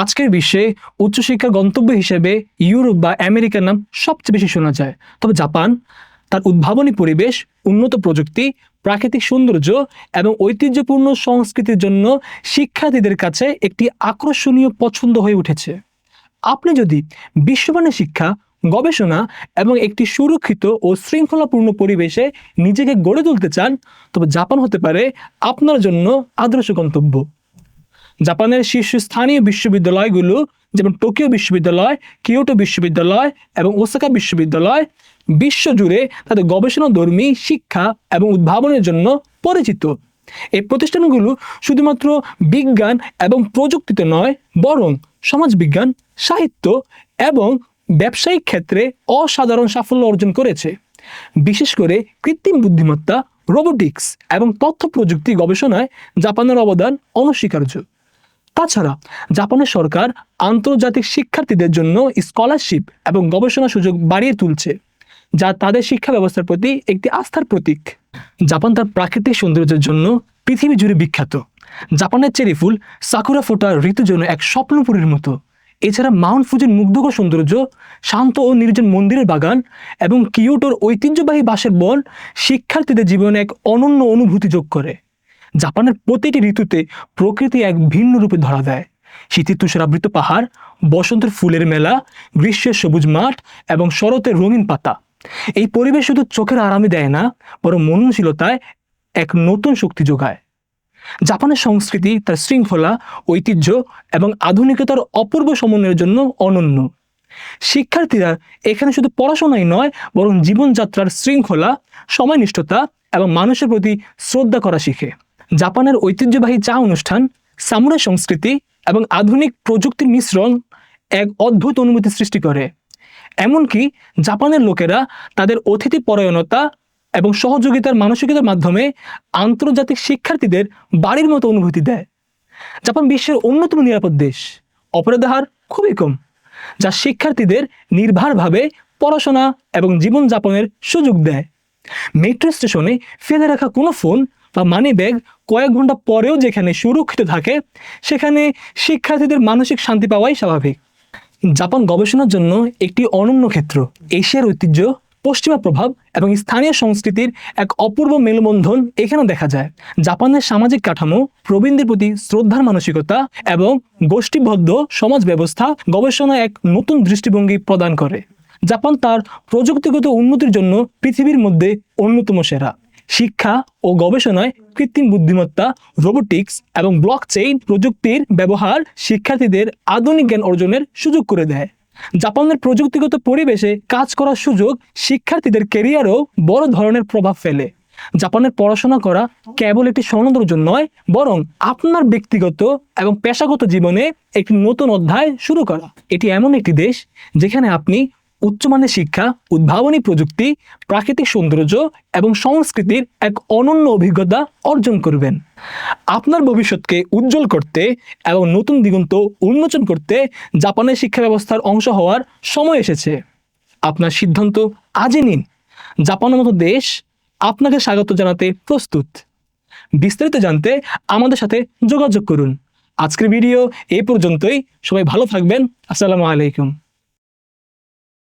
আজকের বিশ্বে উচ্চশিক্ষার গন্তব্য হিসেবে ইউরোপ বা আমেরিকার নাম সবচেয়ে বেশি শোনা যায়। তবে জাপান, তার উদ্ভাবনী পরিবেশ, উন্নত প্রযুক্তি, প্রাকৃতিক সৌন্দর্য এবং ঐতিহ্যপূর্ণ সংস্কৃতির জন্য শিক্ষার্থীদের কাছে একটি আকর্ষণীয় পছন্দ হয়ে উঠেছে। আপনি যদি বিশ্বমানের শিক্ষা, গবেষণা এবং একটি সুরক্ষিত ও শৃঙ্খলাপূর্ণ পরিবেশে নিজেকে গড়ে তুলতে চান, তবে জাপান হতে পারে আপনার জন্য আদর্শ গন্তব্য। জাপানের শীর্ষস্থানীয় বিশ্ববিদ্যালয়গুলো যেমন টোকিও বিশ্ববিদ্যালয়, কিয়োটো বিশ্ববিদ্যালয় এবং ওসাকা বিশ্ববিদ্যালয় বিশ্বজুড়ে তাদের গবেষণাধর্মী, শিক্ষা এবং উদ্ভাবনের জন্য পরিচিত। এই প্রতিষ্ঠানগুলো শুধুমাত্র বিজ্ঞান এবং প্রযুক্তিতে নয়, বরং সমাজবিজ্ঞান, সাহিত্য এবং ব্যবসায়িক ক্ষেত্রে অসাধারণ সাফল্য অর্জন করেছে। বিশেষ করে কৃত্রিম বুদ্ধিমত্তা, রোবোটিক্স এবং তথ্য প্রযুক্তি গবেষণায় জাপানের অবদান অনস্বীকার্য। তাছাড়া জাপানের সরকার আন্তর্জাতিক শিক্ষার্থীদের জন্য স্কলারশিপ এবং গবেষণা সুযোগ বাড়িয়ে তুলছে, যা তাদের শিক্ষা ব্যবস্থার প্রতি একটি আস্থার প্রতীক। জাপান তার প্রাকৃতিক সৌন্দর্যের জন্য পৃথিবী জুড়ে বিখ্যাত। জাপানের চেরি ফুল সাকুরা ফোটা ঋতুর জন্য এক স্বপ্নপুরীর মতো। এছাড়া মাউন্ট ফুজির মুগ্ধকর সৌন্দর্য, শান্ত ও নির্জন মন্দিরের বাগান এবং কিয়োটোর ঐতিহ্যবাহী বাঁশের বন শিক্ষার্থীদের জীবনে এক অনন্য অনুভূতি যোগ করে। জাপানের প্রতিটি ঋতুতে প্রকৃতি এক ভিন্ন রূপে ধরা দেয়। শীতের তুষারাবৃত পাহাড়, বসন্তের ফুলের মেলা, গ্রীষ্মের সবুজ মাঠ এবং শরতের রঙিন পাতা। এই পরিবেশ শুধু চোখের আরামে দেয় না, বরং মননশীলতায় এক নতুন শক্তি যোগায়। জাপানের সংস্কৃতি, তার শৃঙ্খলা, ঐতিহ্য এবং আধুনিকতার অপূর্ব সমন্বয়ের জন্য অনন্য। শিক্ষার্থীরা এখানে শুধু পড়াশোনাই নয়, বরং জীবনযাত্রার শৃঙ্খলা, সময়নিষ্ঠতা এবং মানুষের প্রতি শ্রদ্ধা করা শিখে। জাপানের ঐতিহ্যবাহী চা অনুষ্ঠান, সামুরাই সংস্কৃতি এবং আধুনিক প্রযুক্তির মিশ্রণ এক অদ্ভুত অনুভূতি সৃষ্টি করে। এমনকি জাপানের লোকেরা তাদের অতিথি পরায়ণতা এবং সহযোগিতার মানসিকতার মাধ্যমে আন্তর্জাতিক শিক্ষার্থীদের বাড়ির মতো অনুভূতি দেয়। জাপান বিশ্বের অন্যতম নিরাপদ দেশ। অপরাধের হার খুবই কম, যা শিক্ষার্থীদের নির্ভরভাবে পড়াশোনা এবং জীবনযাপনের সুযোগ দেয়। মেট্রো স্টেশনে ফেলে রাখা কোনো ফোন বা মানি ব্যাগ কয়েক ঘণ্টা পরেও যেখানে সুরক্ষিত থাকে, সেখানে শিক্ষার্থীদের মানসিক শান্তি পাওয়াই স্বাভাবিক। জাপান গবেষণার জন্য একটি অনন্য ক্ষেত্র, এশিয়ার ঐতিহ্য, পশ্চিমা প্রভাব এবং স্থানীয় সংস্কৃতির এক অপূর্ব মেলবন্ধন এখানে দেখা যায়। জাপানের সামাজিক কাঠামো, প্রবীণদের প্রতি শ্রদ্ধার মানসিকতা এবং গোষ্ঠীবদ্ধ সমাজ ব্যবস্থা গবেষণায় এক নতুন দৃষ্টিভঙ্গি প্রদান করে। জাপান তার প্রযুক্তিগত উন্নতির জন্য পৃথিবীর মধ্যে অন্যতম সেরা। শিক্ষা ও গবেষণায় কৃত্রিম বুদ্ধিমত্তা রোবোটিক্স এবং ব্লকচেইন প্রযুক্তির ব্যবহার শিক্ষার্থীদের আধুনিক জ্ঞান অর্জনের সুযোগ করে দেয়। জাপানের প্রযুক্তিগত পরিবেশে কাজ করার সুযোগ শিক্ষার্থীদের কেরিয়ারও বড় ধরনের প্রভাব ফেলে। জাপানের পড়াশোনা করা কেবল একটি অর্জন নয়, বরং আপনার ব্যক্তিগত এবং পেশাগত জীবনে একটি নতুন অধ্যায় শুরু করা। এটি এমন একটি দেশ যেখানে আপনি উচ্চমানের শিক্ষা, উদ্ভাবনী প্রযুক্তি, প্রাকৃতিক সৌন্দর্য এবং সংস্কৃতির এক অনন্য অভিজ্ঞতা অর্জন করবেন। আপনার ভবিষ্যৎকে উজ্জ্বল করতে এবং নতুন দিগন্ত উন্মোচন করতে জাপানের শিক্ষা ব্যবস্থার অংশ হওয়ার সময় এসেছে। আপনার সিদ্ধান্ত আজই নিন। জাপানের মতো দেশ আপনাকে স্বাগত জানাতে প্রস্তুত। বিস্তারিত জানতে আমাদের সাথে যোগাযোগ করুন। আজকের ভিডিও এই পর্যন্তই। সবাই ভালো থাকবেন। আসসালামু আলাইকুম।